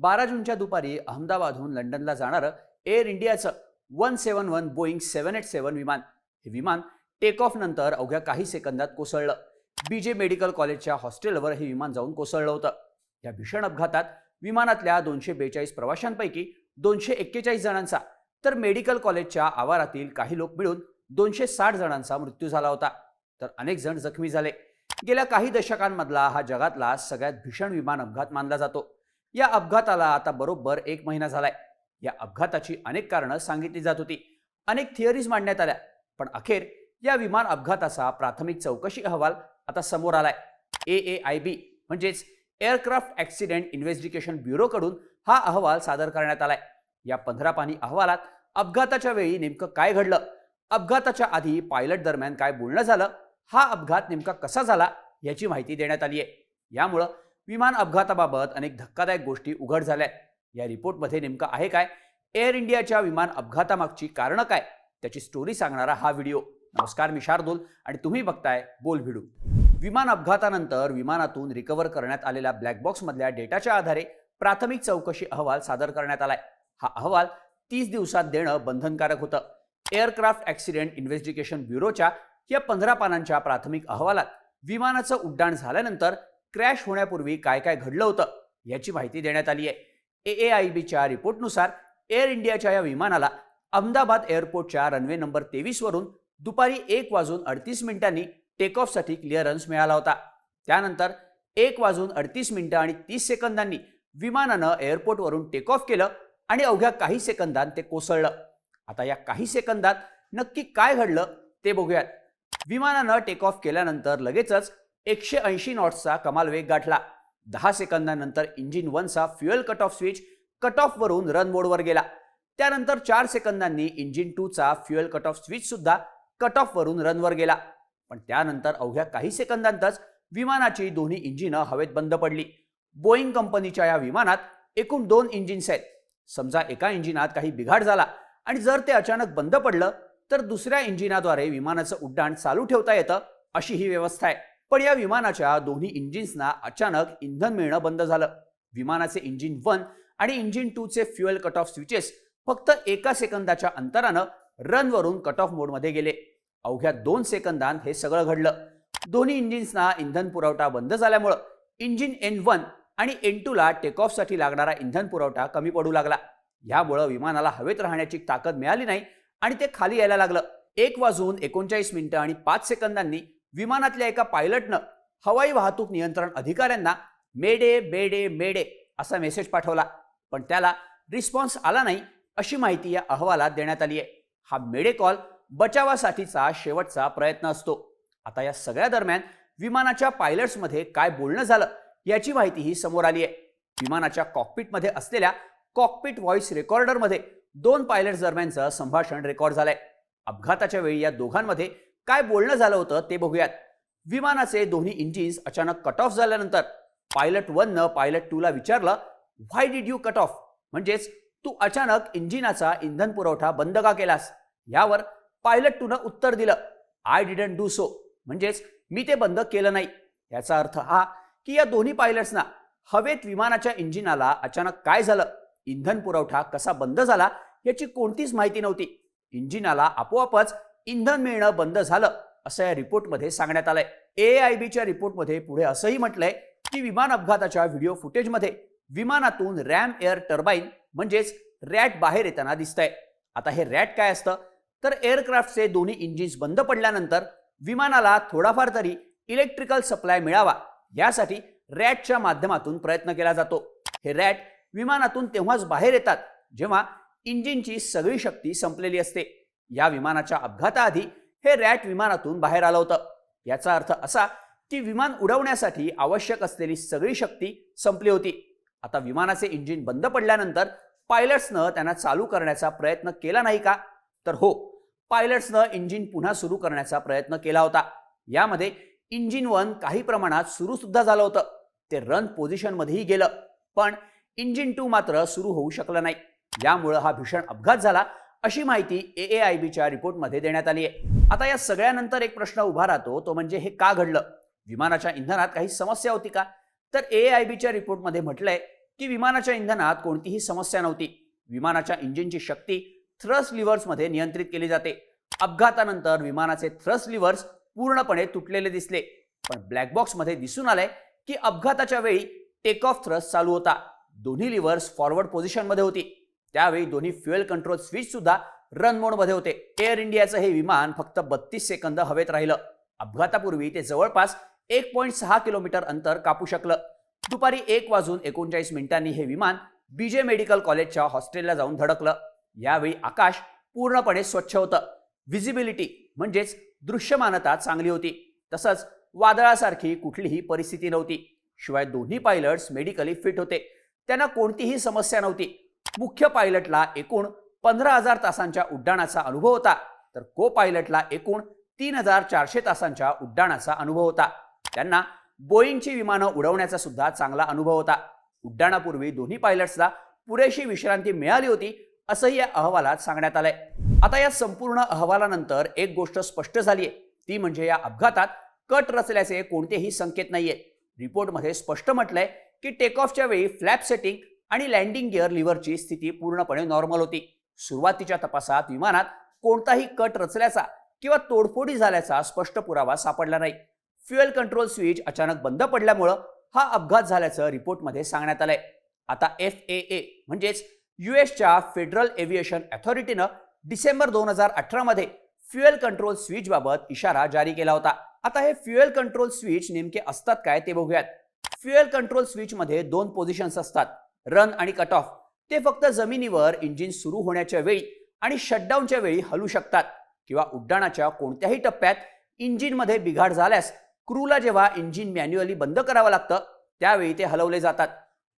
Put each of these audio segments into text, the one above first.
बारा जूनच्या दुपारी अहमदाबादहून लंडनला जाणारं एअर इंडियाचं one seven one Boeing seven eight seven विमान हे विमान टेक ऑफ नंतर अवघ्या काही सेकंदात कोसळलं. बी जे मेडिकल कॉलेजच्या हॉस्टेलवर हे विमान जाऊन कोसळलं होतं. या भीषण अपघातात विमानातल्या दोनशे बेचाळीस प्रवाशांपैकी दोनशे एक्केचाळीस जणांचा तर मेडिकल कॉलेजच्या आवारातील काही लोक मिळून दोनशे साठ जणांचा मृत्यू झाला होता. तर अनेक जण जखमी झाले. गेल्या काही दशकांमधला हा जगातला सगळ्यात भीषण विमान अपघात मानला जातो. या अपघाताला आता बरोबर एक महिना झालाय. या अपघाताची अनेक कारणं सांगितली जात होती. अनेक थिअरीज मांडण्यात आल्या. पण अखेर या विमान अपघाताचा प्राथमिक चौकशी अहवाल आता समोर आलाय. ए ए आय बी म्हणजेच एअरक्राफ्ट ॲक्सिडेंट इन्व्हेस्टिगेशन ब्युरोकडून हा अहवाल सादर करण्यात आलाय. या पंधरा पानी अहवालात अपघाताच्या वेळी नेमकं काय घडलं? अपघाताच्या आधी पायलट दरम्यान काय बोलणं झालं? हा अपघात नेमका कसा झाला? याची माहिती देण्यात आली आहे यामुळं विमान अपघाताबाबत अनेक धक्कादायक गोष्टी उघड झाल्या आहेत. या रिपोर्टमध्ये नेमकं आहे काय? एअर इंडियाच्या विमान अपघातामागची कारणं काय? त्याची स्टोरी सांगणारा हा व्हिडिओ. नमस्कार मी शार्दूल आणि तुम्ही बघताय बोल भिडू. विमान अपघातानंतर विमानातून रिकव्हर करण्यात आलेल्या ब्लॅक बॉक्समधल्या डेटाच्या आधारे प्राथमिक चौकशी अहवाल सादर करण्यात आलाय. हा अहवाल तीस दिवसात देणं बंधनकारक होतं. एअरक्राफ्ट ॲक्सिडेंट इन्व्हेस्टिगेशन ब्युरोच्या या पंधरा पानांच्या प्राथमिक अहवालात विमानाचं उड्डाण झाल्यानंतर क्रॅश होण्यापूर्वी काय काय घडलं होतं याची माहिती देण्यात आली आहे. ए ए आय बीच्या रिपोर्टनुसार एअर इंडियाच्या या विमानाला अहमदाबाद एअरपोर्टच्या रनवे नंबर तेवीसवरून दुपारी एक वाजून अडतीस मिनिटांनी टेक ऑफसाठी क्लिअरन्स मिळाला होता. त्यानंतर एक वाजून अडतीस मिनिटं आणि तीस सेकंदांनी विमानानं एअरपोर्टवरून टेक ऑफ केलं आणि अवघ्या काही सेकंदात ते कोसळलं. आता या काही सेकंदात नक्की काय घडलं ते बघूयात. विमानानं टेक ऑफ केल्यानंतर लगेचच एकशे ऐंशी नॉट्सचा कमाल वेग गाठला. दहा सेकंदानंतर engine वनचा fuel cut off switch cut ऑफवरून run मोडवर गेला. त्यानंतर चार सेकंदांनी इंजिन टूचा फ्युएल कट ऑफ स्विच सुद्धा कट ऑफवरून रनवर गेला. पण त्यानंतर अवघ्या काही सेकंदांतच विमानाची दोन्ही इंजिनं हवेत बंद पडली. बोईंग कंपनीच्या या विमानात एकूण दोन इंजिन्स आहेत. समजा एका इंजिनात काही बिघाड झाला आणि जर ते अचानक बंद पडलं तर दुसऱ्या इंजिनाद्वारे विमानाचं उड्डाण चालू ठेवता येतं अशी ही व्यवस्था आहे. पण या विमानाच्या दोन्ही इंजिन्सना अचानक इंधन मिळणं बंद झालं. विमानाचे इंजिन वन आणि इंजिन टूचे फ्युएल कट ऑफ स्विचेस फक्त एका सेकंदाच्या अंतरानं रनवरून कट ऑफ मोडमध्ये गेले. अवघ्या दोन सेकंदात हे सगळं घडलं. दोन्ही इंजिन्सना इंधन पुरवठा बंद झाल्यामुळं इंजिन एन वन आणि एन टूला टेकऑफसाठी लागणारा इंधन पुरवठा कमी पडू लागला. यामुळं विमानाला हवेत राहण्याची ताकद मिळाली नाही आणि ते खाली यायला लागलं. एक वाजून एकोणचाळीस मिनिटं आणि पाच सेकंदांनी विमानातल्या एका पायलटनं हवाई वाहतूक नियंत्रण अधिकाऱ्यांना मेडे बेडे मेडे असा मेसेज पाठवला. पण त्याला रिस्पॉन्स आला नाही अशी माहिती या अहवालात देण्यात आली आहे हा मेडे कॉल बचावासाठीचा शेवटचा प्रयत्न असतो. आता या सगळ्या दरम्यान विमानाच्या पायलट्समध्ये काय बोलणं झालं याची माहितीही समोर आली आहे विमानाच्या कॉकपिटमध्ये असलेल्या कॉकपिट व्हॉइस रेकॉर्डरमध्ये दोन पायलट्स दरम्यानचं संभाषण रेकॉर्ड झालंय. अपघाताच्या वेळी या दोघांमध्ये काय बोलणं झालं होतं ते बघूयात. विमानाचे दोन्ही इंजिन्स अचानक कट ऑफ झाल्यानंतर पायलट वननं पायलट टूला विचारलं why did you cut off म्हणजेच तू अचानक इंजिनाचा इंधन पुरवठा बंद का केलास? यावर पायलट टूनं उत्तर दिलं आय डिडंट डू सो म्हणजेच मी ते बंद केलं नाही. याचा अर्थ हा की या दोन्ही पायलट्सना हवेत विमानाच्या इंजिनाला अचानक काय झालं? इंधन पुरवठा कसा बंद झाला? याची कोणतीच माहिती नव्हती. इंजिनाला आपोआपच इंधन मिळणं बंद झालं असं या रिपोर्टमध्ये सांगण्यात आलंय. ए आय बीच्या रिपोर्टमध्ये पुढे असंही म्हटलंय की विमान अपघाताच्या व्हिडिओ फुटेजमध्ये विमानातून रॅम एअर टर्बाईन म्हणजेच रॅट बाहेर येताना दिसतंय. आता हे रॅट काय असतं? तर एअरक्राफ्टचे दोन्ही इंजिन्स बंद पडल्यानंतर विमानाला थोडाफार तरी इलेक्ट्रिकल सप्लाय मिळावा यासाठी रॅटच्या माध्यमातून प्रयत्न केला जातो. हे रॅट विमानातून तेव्हाच बाहेर येतात जेव्हा इंजिनची सगळी शक्ती संपलेली असते. या विमानाच्या अपघाताआधी हे रॅट विमानातून बाहेर आलं होतं. याचा अर्थ असा की विमान उडवण्यासाठी आवश्यक असलेली सगळी शक्ती संपली होती. आता विमानाचे इंजिन बंद पडल्यानंतर पायलट्सनं त्यांना चालू करण्याचा प्रयत्न केला नाही का? तर हो पायलट्सनं इंजिन पुन्हा सुरू करण्याचा प्रयत्न केला होता. यामध्ये इंजिन वन काही प्रमाणात सुरू सुद्धा झालं होतं. ते रन पोझिशनमध्येही गेलं पण इंजिन टू मात्र सुरू होऊ शकलं नाही. यामुळं हा भीषण अपघात झाला अशी माहिती ए ए आय बीच्या रिपोर्टमध्ये देण्यात आली आहे. आता या सगळ्यानंतर एक प्रश्न उभा राहतो तो म्हणजे हे का घडलं? विमानाच्या इंधनात काही समस्या होती का? तर ए आय बीच्या रिपोर्टमध्ये म्हटलंय की विमानाच्या इंधनात कोणतीही समस्या नव्हती. विमानाच्या इंजिनची शक्ती थ्रस्ट लिव्हर्समध्ये नियंत्रित केली जाते. अपघातानंतर विमानाचे थ्रस्ट लिव्हर्स पूर्णपणे तुटलेले दिसले. पण ब्लॅक बॉक्समध्ये दिसून आलंय की अपघाताच्या वेळी टेक ऑफ थ्रस्ट चालू होता. दोन्ही लिव्हर्स फॉरवर्ड पोझिशनमध्ये होती. त्यावेळी दोन्ही फ्युएल कंट्रोल स्विच सुद्धा रन मोडमध्ये होते. एअर इंडियाचं हे विमान फक्त बत्तीस सेकंद हवेत राहिलं. अपघातापूर्वी ते जवळपास एक पॉईंट सहा किलोमीटर अंतर कापू शकलं. दुपारी एक वाजून एकोणचाळीस मिनिटांनी हे विमान बीजे मेडिकल कॉलेजच्या हॉस्टेलला जाऊन धडकलं. यावेळी आकाश पूर्णपणे स्वच्छ होतं. व्हिजिबिलिटी म्हणजेच दृश्यमानता चांगली होती. तसंच वादळासारखी कुठलीही परिस्थिती नव्हती. शिवाय दोन्ही पायलट्स मेडिकली फिट होते. त्यांना कोणतीही समस्या नव्हती. मुख्य पायलटला एकूण पंधरा हजार तासांच्या उड्डाणाचा अनुभव होता. तर को पायलटला एकूण तीन हजार चारशे तासांच्या उड्डाणाचा अनुभव होता. त्यांना बोईंगची विमानं उडवण्याचा सुद्धा चांगला अनुभव होता. उड्डाणापूर्वी दोन्ही पायलट्सला पुरेशी विश्रांती मिळाली होती असंही या अहवालात सांगण्यात आलंय. आता या संपूर्ण अहवालानंतर एक गोष्ट स्पष्ट झाली आहे ती म्हणजे या अपघातात कट रचल्याचे कोणतेही संकेत नाहीये. रिपोर्टमध्ये स्पष्ट म्हटलंय की टेक ऑफच्या वेळी फ्लॅप सेटिंग आणि लँडिंग गिअर लिव्हरची स्थिती पूर्णपणे नॉर्मल होती. सुरुवातीच्या तपासात विमानात कोणताही कट रचल्याचा किंवा तोडफोडी झाल्याचा स्पष्ट पुरावा सापडला नाही. फ्युएल कंट्रोल स्विच अचानक बंद पडल्यामुळं हा अपघात झाल्याचं रिपोर्टमध्ये सांगण्यात आलंय. आता एफ ए ए म्हणजेच युएसच्या फेडरल एव्हिएशन अथॉरिटीनं डिसेंबर दोन हजार अठरामध्ये फ्युएल कंट्रोल स्विचबाबत इशारा जारी केला होता. आता हे फ्युएल कंट्रोल स्विच नेमके असतात काय ते बघूयात. फ्युएल कंट्रोल स्विचमध्ये दोन पोझिशन्स असतात. रन आणि कट ऑफ ते फक्त जमिनीवर इंजिन सुरू होण्याच्या वेळी आणि शटडाऊनच्या वेळी हलू शकतात किंवा उड्डाणाच्या कोणत्याही टप्प्यात इंजिनमध्ये बिघाड झाल्यास क्रूला जेव्हा इंजिन मॅन्युअली बंद करावं लागतं त्यावेळी ते हलवले जातात.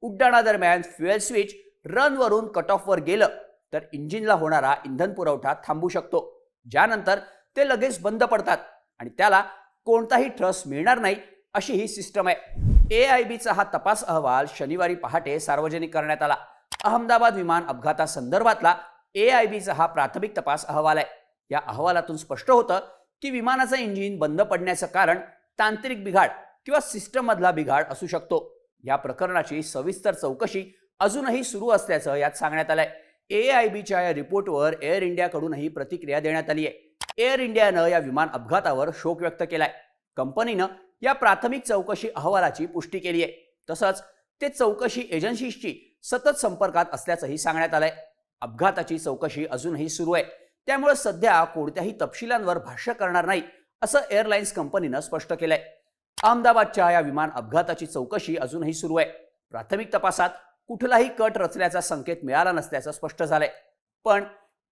उड्डाणादरम्यान फ्युएल स्विच रनवरून कट ऑफवर गेलं तर इंजिनला होणारा इंधन पुरवठा थांबू शकतो. ज्यानंतर ते लगेच बंद पडतात आणि त्याला कोणताही ट्रस्ट मिळणार नाही अशी ही सिस्टम आहे. ए आय बीचा हा तपास अहवाल शनिवारी पहाटे सार्वजनिक करण्यात आला. अहमदाबाद विमान अपघातासंदर्भातला ए आय बीचा हा प्राथमिक तपास अहवाल आहे. या अहवालातून स्पष्ट होतं की विमानाचं इंजिन बंद पडण्याचं कारण तांत्रिक बिघाड किंवा सिस्टममधला बिघाड असू शकतो. या प्रकरणाची सविस्तर चौकशी अजूनही सुरू असल्याचं यात सांगण्यात आलंय. ए आय बीच्या या रिपोर्टवर एअर इंडियाकडूनही प्रतिक्रिया देण्यात आली आहे एअर इंडियानं या विमान अपघातावर शोक व्यक्त केलाय. कंपनीनं या प्राथमिक चौकशी अहवालाची पुष्टी केली आहे तसंच ते चौकशी एजन्सीशी सतत संपर्कात असल्याचंही सांगण्यात आलंय. अपघाताची चौकशी अजूनही सुरू आहे. त्यामुळे सध्या कोणत्याही तपशिलांवर भाष्य करणार नाही असं एअरलाइन्स कंपनीनं स्पष्ट केलंय. अहमदाबादच्या या विमान अपघाताची चौकशी अजूनही सुरू आहे. प्राथमिक तपासात कुठलाही कट रचल्याचा संकेत मिळाला नसल्याचं स्पष्ट झालंय. पण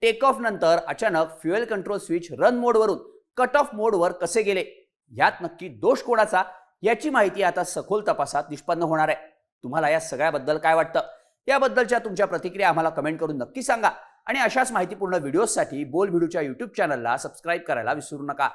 टेक ऑफ नंतर अचानक फ्युएल कंट्रोल स्विच रन मोडवरून कट ऑफ मोडवर कसे गेले? यात नक्की दोष कोणाचा याची माहिती आता सखोल तपासात निष्पन्न होणार आहे. तुम्हाला या सगळ्याबद्दल काय वाटतं? याबद्दलच्या तुमच्या प्रतिक्रिया आम्हाला कमेंट करून नक्की सांगा. आणि अशाच माहितीपूर्ण व्हिडिओजसाठी बोल व्हिडिओच्या यूट्यूब चॅनलला सबस्क्राईब करायला विसरू नका.